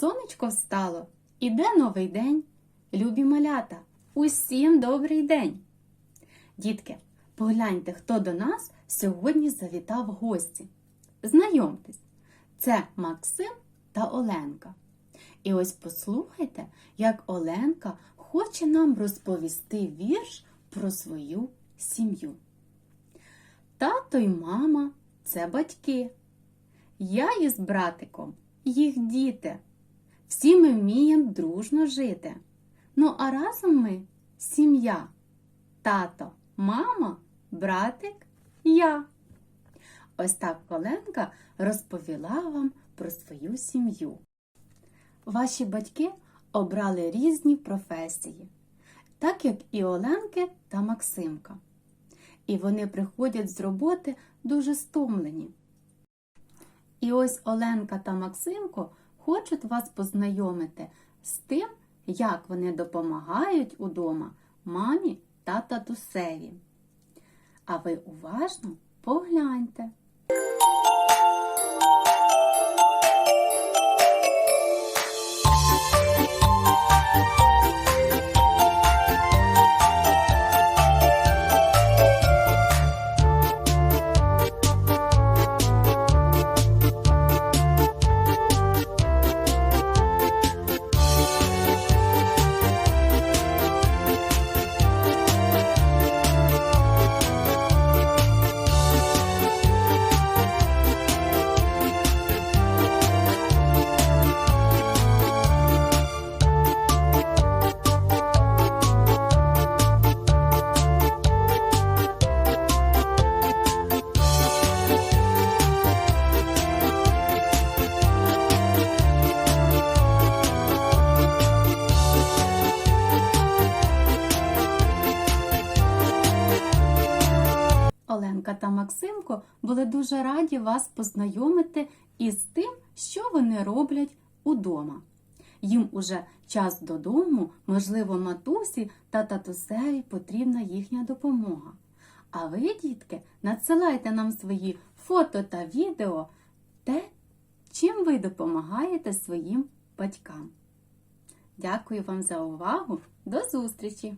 Сонечко встало, іде новий день. Любі малята, усім добрий день! Дітки, погляньте, хто до нас сьогодні завітав гості. Знайомтесь, це Максим та Оленка. І ось послухайте, як Оленка хоче нам розповісти вірш про свою сім'ю. Тато й мама це батьки. Я із братиком їх діти. Всі ми вміємо дружно жити. Ну, а разом ми сім'я. Тато, мама, братик, я. Ось так Оленка розповіла вам про свою сім'ю. Ваші батьки обрали різні професії, так як і Оленки та Максимка. І вони приходять з роботи дуже стомлені. І ось Оленка та Максимко хочуть вас познайомити з тим, як вони допомагають удома мамі та татусеві. А ви уважно погляньте. Оленка та Максимко були дуже раді вас познайомити із тим, що вони роблять удома. Їм уже час додому, можливо, матусі та татусеві потрібна їхня допомога. А ви, дітки, надсилайте нам свої фото та відео те, чим ви допомагаєте своїм батькам. Дякую вам за увагу. До зустрічі!